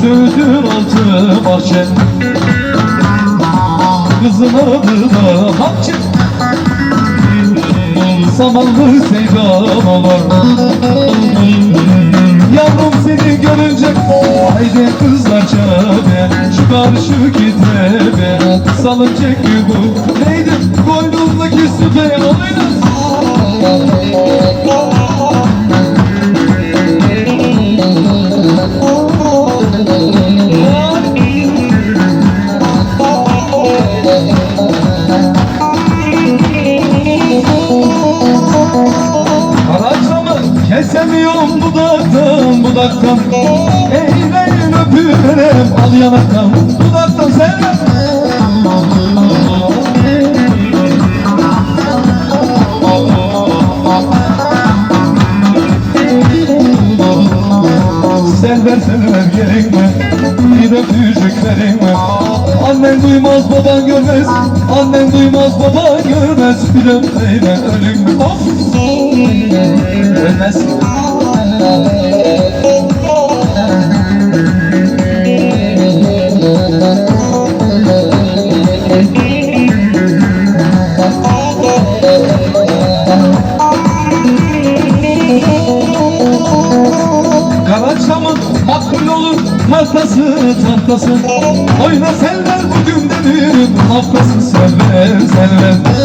Söğütün altı bahçe. Kızın adı da Hapçı Samanlı seyran olur Karşı tebe Salıncak gibi Neydi? Koynundaki süpe Oynasın Karaçamı kesemiyorum dudaktan budaktan Eğleyin öpüyorum al yanaktan Sen versen gerek mi? Bir de? Annen duymaz baban görmez Annen duymaz baban görmez Bir öpmeyle ölüm! Ölmez Karaçamın tahtası tahtası. Oyna senler bugün de düğün haftası Senler senler